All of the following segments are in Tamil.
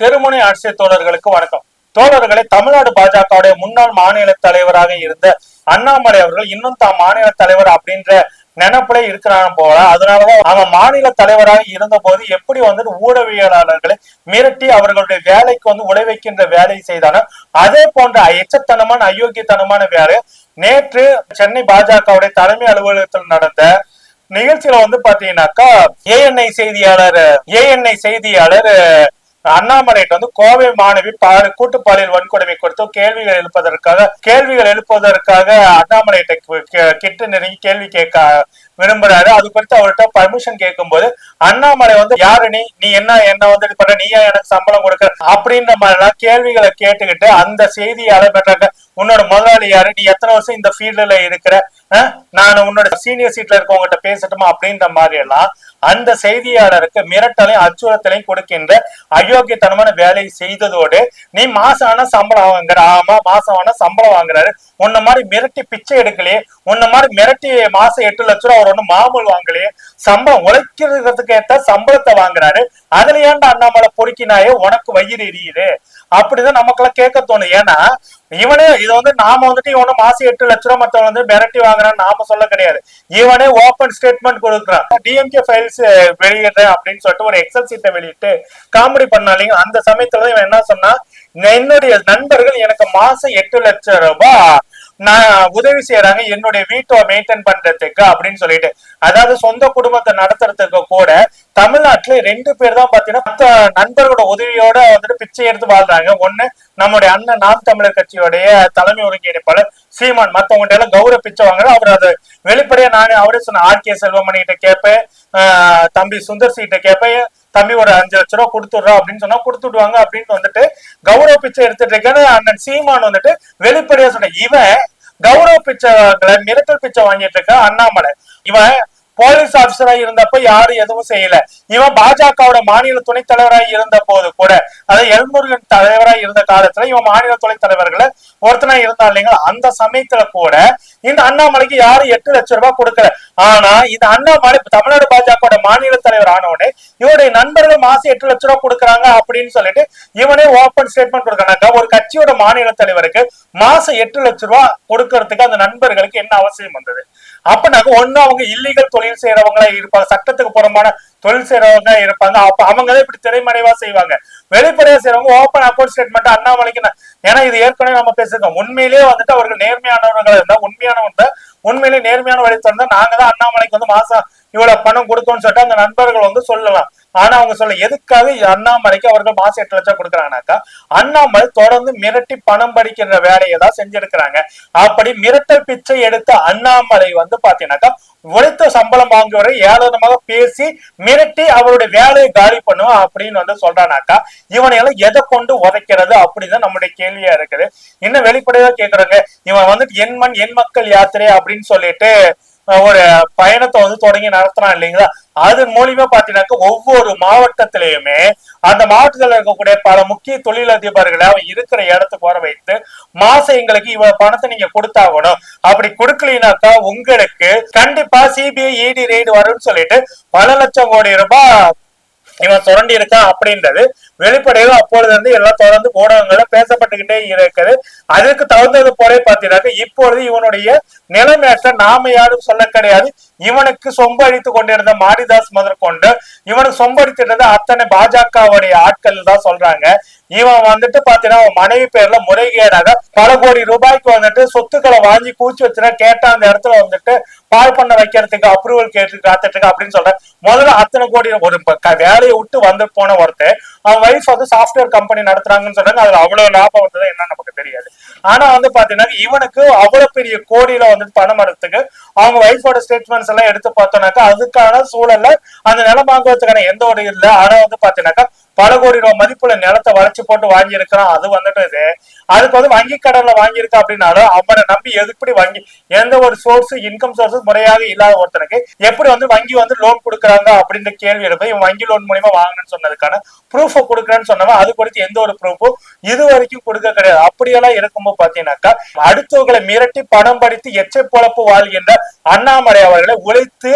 தெருமுனை ஆட்சியர் தோழர்களுக்கு வணக்கம். தோழர்களை தமிழ்நாடு பாஜகவுடைய முன்னாள் மாநில தலைவராக இருந்த அண்ணாமலை அவர்கள் இன்னும் தாம் மாநில தலைவர் அப்படின்ற நினைப்புல இருக்கிறான் போல. அதனாலதான் அவன் மாநில தலைவராக இருந்த போது எப்படி வந்துட்டு ஊடகவியலாளர்களை மிரட்டி அவர்களுடைய வேலைக்கு வந்து உழைவைக்கின்ற வேலையை செய்தானோ அதே போன்ற எச்சத்தனமான அயோக்கியத்தனமான வேலை நேற்று சென்னை பாஜகவுடைய தலைமை அலுவலகத்தில் நடந்த நிகழ்ச்சியில வந்து பாத்தீங்கன்னாக்கா ஏஎன்ஐ செய்தியாளர் ஏஎன்ஐ செய்தியாளர் அண்ணாமலைட்டு வந்து கோவை மாணவி பாடு கூட்டு பாலியல் வன்கொடுமை குறித்து கேள்விகள் எழுப்பதற்காக கேள்விகள் எழுப்புவதற்காக அண்ணாமலையிட்ட கிட்ட நெருங்கி கேள்வி கேட்க விரும்புறாரு. அது குறித்து அவர்கிட்ட பர்மிஷன் கேட்கும்போது அண்ணாமலை வந்து யாரு நீ? நீ என்ன என்ன வந்து இது பண்ற நீயா எனக்கு சம்பளம் கொடுக்க? அப்படின்ற மாதிரிலாம் கேள்விகளை கேட்டுக்கிட்டு அந்த செய்தியாளர் பெற்றாங்க உன்னோட முதலாளி யாரு? நீ எத்தனை வருஷம் இந்த ஃபீல்டுல இருக்கிற? நான் உன்னோட சீனியர் சீட்ல இருக்கவங்ககிட்ட பேசட்டுமா? அப்படின்ற மாதிரி எல்லாம் அந்த செய்தியாளருக்கு மிரட்டலையும் அச்சுறுத்தலையும் கொடுக்கின்ற அயோக்கியத்தனமான வேலையை செய்ததோடு நீ மாசம் ஆனா சம்பளம் வாங்குற ஆமா மாசம் ஆனா சம்பளம் வாங்குறாரு. உன்ன மாதிரி மிரட்டி பிச்சை எடுக்கலையே. உன்ன மாதிரி மிரட்டி மாசம் எட்டு லட்ச ரூபா அவர் ஒண்ணு மாமூல் வாங்கலையே சம்பளம் உழைக்கிறதுக்கு ஏத்த சம்பளத்தை வாங்குறாரு. அதுல ஏன்டா அண்ணாமலை பொறுக்கினாயே உனக்கு வயிறு எரியுது? அப்படிதான் நமக்கெல்லாம் கேட்க தோணும். ஏன்னா இவனே இது வந்து நாம வந்துட்டு இவன மாசம் எட்டு லட்ச ரூபா மத்தவங்க வந்து மிரட்டி வாங்குறான்னு நாம சொல்ல கிடையாது. இவனே ஓபன் ஸ்டேட்மெண்ட் கொடுக்குறான். டிஎம்கே ஃபைல்ஸ் வெளியிடுறேன் அப்படின்னு சொல்லிட்டு ஒரு எக்ஸல் சீட்டை வெளியிட்டு காமெடி பண்ணாலிங்க அந்த சமயத்துல இவன் என்ன சொன்னா என்னுடைய நண்பர்கள் எனக்கு மாசம் எட்டு லட்சம் ரூபாய் நான் உதவி செய்யறாங்க என்னுடைய வீட்டை மெயின்டைன் பண்றதுக்கு அப்படின்னு சொல்லிட்டு. அதாவது சொந்த குடும்பத்தை நடத்துறதுக்கு கூட தமிழ்நாட்டுல ரெண்டு பேர் தான் பாத்தீங்கன்னா நண்பர்களோட உதவியோட வந்துட்டு பிச்சை எடுத்து வாழ்றாங்க. ஒண்ணு நம்முடைய அண்ணன் நாம் தமிழர் கட்சியோடைய தலைமை ஒருங்கிணைப்பாளர் சீமான். மத்தவங்க எல்லாம் கௌரவ பிச்சை வாங்குற அவர் அது வெளிப்படையா நானே அவரே சொன்ன ஆர் கே செல்வமணி கிட்ட கேட்பேன் தம்பி சுந்தர் சி கிட்ட கேட்பேன் தம்பி ஒரு அஞ்சு லட்ச ரூபா கொடுத்துடுறோம் அப்படின்னு சொன்னா கொடுத்துடுவாங்க அப்படின்னு வந்துட்டு கௌரவ பிச்சை எடுத்துட்டு இருக்கேன்னு அண்ணன் சீமான் வந்துட்டு வெளிப்படையா சொன்ன இவன் கௌரவ பிச்சை மிரட்டல் பிச்சை வாங்கிட்டு இருக்க அண்ணாமலை. இவன் போலீஸ் ஆபீசரா இருந்தப்ப யாரும் எதுவும் செய்யல. இவன் பாஜகவோட மாநில துணைத் தலைவராய் இருந்த போது கூட அதாவது எல்முருகன் தலைவரா இருந்த காலத்துல இவன் மாநில துணைத் தலைவர்களை ஒருத்தனா இருந்தா இல்லைங்களா? அந்த சமயத்துல கூட இந்த அண்ணாமலைக்கு யாரும் எட்டு லட்சம் ரூபாய் கொடுக்கல. ஆனா இந்த அண்ணாமலை தமிழ்நாடு பாஜக மாநில தலைவர் ஆனவுடனே இவருடைய நண்பர்கள் மாசம் எட்டு லட்சம் ரூபாய் கொடுக்குறாங்க அப்படின்னு சொல்லிட்டு இவனே ஓபன் ஸ்டேட்மெண்ட் கொடுக்கறாங்க. ஒரு கட்சியோட மாநில தலைவருக்கு மாசம் எட்டு லட்சம் ரூபாய் கொடுக்கறதுக்கு அந்த நண்பர்களுக்கு என்ன அவசியம் வந்தது? அப்பனாக்க ஒண்ணு அவங்க இல்லீகல் தொழில் செய்யறவங்களா இருப்பாங்க. சட்டத்துக்கு புறம்பான தொழில் செய்யறவங்க இருப்பாங்க. அப்ப அவங்க தான் இப்படி திரைமறைவா செய்வாங்க. வெளிப்படையா செய்யறவங்க ஓப்பன் அக்கௌண்ட் ஸ்டேட்மெண்ட் அண்ணாமலைக்கு ஏன்னா இது ஏற்கனவே நம்ம பேசிருக்கோம் உண்மையிலேயே வந்துட்டு அவர்கள் நேர்மையானவர்கள் இருந்தா உண்மையானவங்க உண்மையிலேயே நேர்மையான வழி தந்தா நாங்க தான் அண்ணாமலைக்கு வந்து மாசம் இவ்வளவு பணம் கொடுத்தோம்னு சொல்லிட்டு அந்த நண்பர்கள் வந்து சொல்லலாம். ஆனா அவங்க சொல்ல எதுக்காக அண்ணாமலைக்கு அவர்கள் மாசம் எட்டு லட்சம் கொடுக்குறாங்கனாக்கா அண்ணாமலை தொடர்ந்து மிரட்டி பணம் படிக்கிற வேலையை தான் செஞ்சிருக்கிறாங்க. அப்படி மிரட்டல் பிச்சை எடுத்த அண்ணாமலை வந்து பாத்தீங்கன்னாக்கா உழைத்த சம்பளம் வாங்குவரை ஏளனமாக பேசி மிரட்டி அவருடைய வேலையை காலி பண்ணுவான் அப்படின்னு வந்து சொல்றானாக்கா இவனை எல்லாம் எதை கொண்டு உதைக்கிறது அப்படின்னு நம்முடைய கேள்வியா இருக்குது. இன்னும் வெளிப்படையா கேக்குறாங்க. இவன் வந்துட்டு என் மண் என் மக்கள் யாத்திரை அப்படின்னு சொல்லிட்டு ஒரு பயணத்தை வந்து தொடங்கி நடத்துறான் இல்லைங்களா? அதன் மூலியமா பாத்தீங்கன்னாக்க ஒவ்வொரு மாவட்டத்திலயுமே அந்த மாவட்டத்துல இருக்கக்கூடிய பல முக்கிய தொழிலதிபர்களை அவன் இருக்கிற இடத்துக்கு வர வைத்து மாசம் எங்களுக்கு இவ்வளவு பணத்தை நீங்க கொடுத்தாகணும் அப்படி கொடுக்கலினாக்கா உங்களுக்கு கண்டிப்பா சிபிஐ இடி ரெய்டு வரும்னு சொல்லிட்டு பல லட்சம் கோடி ரூபாய் இவன் சுரண்டி இருக்கான் அப்படின்றது வெளிப்படையாக அப்பொழுது வந்து எல்லாம் தொடர்ந்து ஊடகங்கள்ல பேசப்பட்டுக்கிட்டே இருக்குது. அதுக்கு தகுந்தது போல பார்த்தீங்கன்னாக்க இப்பொழுது இவனுடைய நிலைமேற்ற நாம யாரும் சொல்ல கிடையாது. இவனுக்கு சொம்பு அழித்து கொண்டிருந்த மாரிதாஸ் முதற்கொண்டு இவனுக்கு சொம்பு அடித்திருந்த அத்தனை பாஜகவுடைய ஆட்கள் தான் சொல்றாங்க. இவன் வந்துட்டு பாத்தீங்கன்னா அவன் மனைவி பேர்ல முறைகேடாக பல கோடி ரூபாய்க்கு வந்துட்டு சொத்துக்களை வாங்கி கூச்சி வச்சுனா கேட்டா அந்த இடத்துல வந்துட்டு பால் பண்ண வைக்கிறதுக்கு அப்ரூவல் கேட்டு காத்துட்டு இருக்கு அப்படின்னு சொல்றேன் முதல்ல அத்தனை கோடி ஒரு வேலையை விட்டு வந்து போன ஒருத்தன் அவன் வைஃப் வந்து சாஃப்ட்வேர் கம்பெனி நடத்துறாங்கன்னு சொல்றாங்க அதுல அவ்வளவு லாபம் வந்தது என்ன நமக்கு தெரியாது. ஆனா வந்து பாத்தீங்கன்னா இவனுக்கு அவ்வளவு பெரிய கோடியில வந்துட்டு பணம் வரத்துக்கு அவங்க ஒய்ஃபோட ஸ்டேட்மெண்ட்ஸ் எல்லாம் எடுத்து பார்த்தோம்னாக்கா அதுக்கான சூழல்ல அந்த நிலம் வாங்குவதுக்கான எந்த ஒரு இல்ல ஆனா வந்து பாத்தீங்கன்னாக்கா பல கோடி ரூபாய் மதிப்புள்ள நிலத்தை வளைச்சு போட்டு வாங்கி இருக்கிறான் அது வந்துட்டு இது. அதுக்கு வந்து வங்கி கடன்ல வாங்கியிருக்கா அப்படின்னாலும் அவனை நம்பி எப்படி வங்கி எந்த ஒரு சோர்ஸ் இன்கம் சோர்ஸ் முறையாக இல்லாத ஒருத்தனுக்கு எப்படி வந்து வங்கி வந்து லோன் கொடுக்குறாங்க அப்படின்ற கேள்வி எடுப்ப இவன் வங்கி லோன் மூலியமா வாங்கணும்னு சொன்னதுக்கான ப்ரூஃப் கொடுக்குறேன்னு சொன்னவன் அது குறித்து எந்த ஒரு ப்ரூஃபும் இது வரைக்கும் கொடுக்க கிடையாது. அப்படியெல்லாம் இருக்கும்போது பாத்தீங்கன்னாக்கா அடுத்தவர்களை மிரட்டி பணம் படித்து எச்சை பொழப்பு வாழ்கின்ற அண்ணாமலை அவர்களை உழைத்து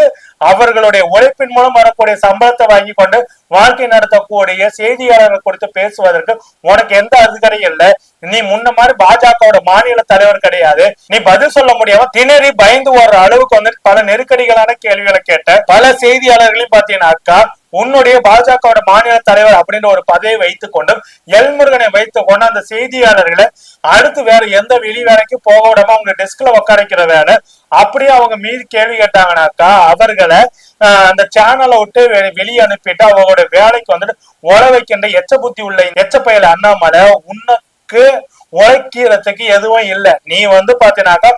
அவர்களுடைய உழைப்பின் மூலம் வரக்கூடிய சம்பளத்தை வாங்கி கொண்டு வாழ்க்கை நடத்தக்கூடிய செய்தியாளர்கள் கொடுத்து பேசுவதற்கு உனக்கு எந்த அதிகாரியும் இல்லை. நீ முன்ன மாதிரி பாஜகவோட மாநில தலைவர் கிடையாது. நீ பதில் சொல்ல முடியாம திணறி பயந்து ஓடுற அளவுக்கு வந்து பல நெருக்கடிகளான கேள்விகளை கேட்ட பல செய்தியாளர்களையும் பாத்தீங்கன்னாக்கா உன்னுடைய பாஜகவோட மாநில தலைவர் அப்படின்ற ஒரு பதவியை வைத்துக் கொண்டும் எல்முருகனை வைத்துக் கொண்டு அந்த செய்தியாளர்களை அடுத்து வேற எந்த வெளி வேலைக்கும் போக விடாம அவங்க டெஸ்க்ல உட்கார வைக்கிற வேலை அப்படியே அவங்க மீது கேள்வி கேட்டாங்கனாக்கா அவர்களை ஆஹ், அந்த சேனலை விட்டு வெளியே அனுப்பிட்டு அவங்களோட வேலைக்கு வந்துட்டு உழ வைக்கின்ற எச்ச புத்தி உள்ள எச்ச பயல அண்ணாமலை உன்னுக்கு உழைக்கிறதுக்கு எதுவும் இல்லை. நீ வந்து பாத்தீங்கன்னாக்கா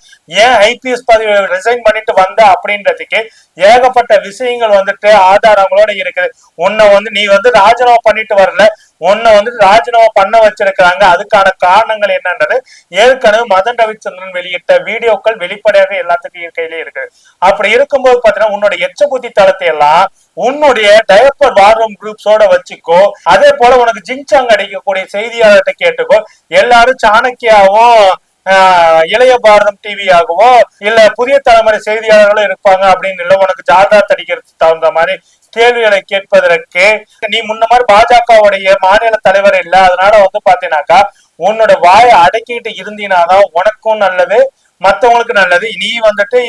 ஏன் ஐபிஎஸ் பதவி ரிசைன் பண்ணிட்டு வந்த அப்படின்றதுக்கு ஏகப்பட்ட விஷயங்கள் வந்துட்டு ஆதாரங்களோட இருக்குது. உன்னை வந்து நீ வந்து ராஜினாமா பண்ணிட்டு வரல. உன்னை வந்து ராஜினாமா பண்ண வச்சிருக்கிறாங்க. அதுக்கான காரணங்கள் என்னன்றது ஏற்கனவே மதன் ரவிச்சந்திரன் வெளியிட்ட வீடியோக்கள் வெளிப்படையாக எல்லாத்துக்கும் இருக்கையிலே இருக்கு அப்படி இருக்கும்போது பாத்தீங்கன்னா உன்னோட எச்ச புத்தி தளத்தை எல்லாம் உன்னுடைய டயப்பர் வார்ரூம் குரூப்ஸோட வச்சுக்கோ. அதே போல உனக்கு ஜிங்சாங் அடிக்கக்கூடிய செய்தியாளர்கிட்ட கேட்டுக்கோ. எல்லாரும் சாணக்கியாவும் ஆஹ், இளைய பாரதம் டிவியாகவோ இல்ல புதிய தலைமுறை செய்தியாளர்களும் இருப்பாங்க அப்படின்னு இல்ல உனக்கு ஜாதா தடிக்கிறதுக்கு தகுந்த மாதிரி கேள்விகளை கேட்பதற்கு நீ முன்ன மாதிரி பாஜகவுடைய மாநில தலைவர் இல்ல. அதனால வந்து பாத்தீங்கன்னாக்கா உன்னோட வாயை அடக்கிட்டு இருந்தீனாதான் உனக்கும் நல்லது மத்தவங்களுக்கு நல்லது. நீ வந்துட்டு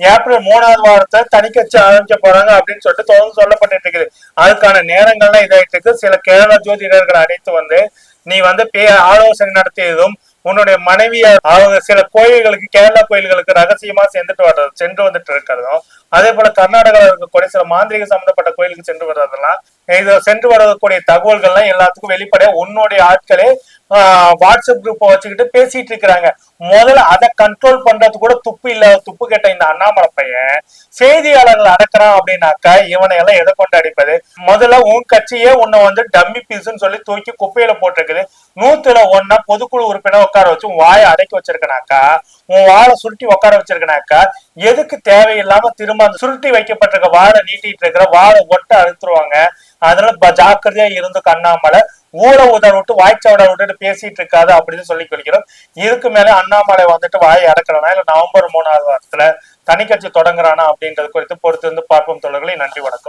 ஏப்ரல் மூணாவது வாரத்தை தனிக்கட்சி ஆரம்பிக்க போறாங்க அப்படின்னு சொல்லிட்டு தொடர்ந்து சொல்லப்பட்டு இருக்குது. அதுக்கான நேரங்கள்லாம் இதாயிட்டு இருக்கு. சில கேரள ஜோதிடர்கள் அழைத்து வந்து நீ வந்து பே ஆலோசனை நடத்தியதும் உன்னுடைய மனைவிய அவங்க சில கோயில்களுக்கு கேரளா கோயில்களுக்கு ரகசியமா சென்றுட்டு வர்றது சென்று வந்துட்டு இருக்கிறதும் அதே போல கர்நாடகாவில் இருக்கக்கூடிய சில மாந்திரிக சம்பந்தப்பட்ட கோயிலுக்கு சென்று வர்றதெல்லாம் இது சென்று வரக்கூடிய தகவல்கள்லாம் எல்லாத்துக்கும் வெளிப்படையா உன்னுடைய ஆட்களே வாட்ஸ்அப் குரூப்பை வச்சுக்கிட்டு பேசிட்டு இருக்கிறாங்க. முதல்ல அதை கண்ட்ரோல் பண்றது கூட துப்பு இல்லாத துப்பு கேட்ட இந்த அண்ணாமலை பையன் செய்தியாளர்கள் அடக்கிறான் அப்படின்னாக்கா இவனை எல்லாம் எதை கொண்டு அடிப்பது? முதல்ல உன் கட்சியே உன்னை வந்து டம்மி பீஸ்ன்னு சொல்லி தூக்கி குப்பையில போட்டிருக்குது. நூத்துல ஒன்னா பொதுக்குழு உறுப்பினர் உட்கார வச்சு உன் வாயை அடக்கி வச்சிருக்கனாக்கா உன் வாழை சுருட்டி உட்கார வச்சிருக்கனாக்கா எதுக்கு தேவையில்லாம திரும்ப அந்த சுருட்டி வைக்கப்பட்டிருக்க வாழை நீட்டிட்டு இருக்கிற வாழை ஒட்ட அழுத்துருவாங்க அதனால ஜாக்கிரதையா இருந்து கண்ணாமலை ஊழ உதர் விட்டு வாய்ச்சவடை விட்டுட்டு பேசிட்டு இருக்காது அப்படின்னு சொல்லி கொள்கிறோம் இதுக்கு மேல அண்ணாமலை வந்துட்டு வாய் அடக்கிறனா இல்ல நவம்பர் மூணாவது வாரத்துல தனிக்கட்சி தொடங்குறானா அப்படின்றது குறித்து பொறுத்து வந்து பார்ப்போம். தொடர்களை நன்றி வணக்கம்.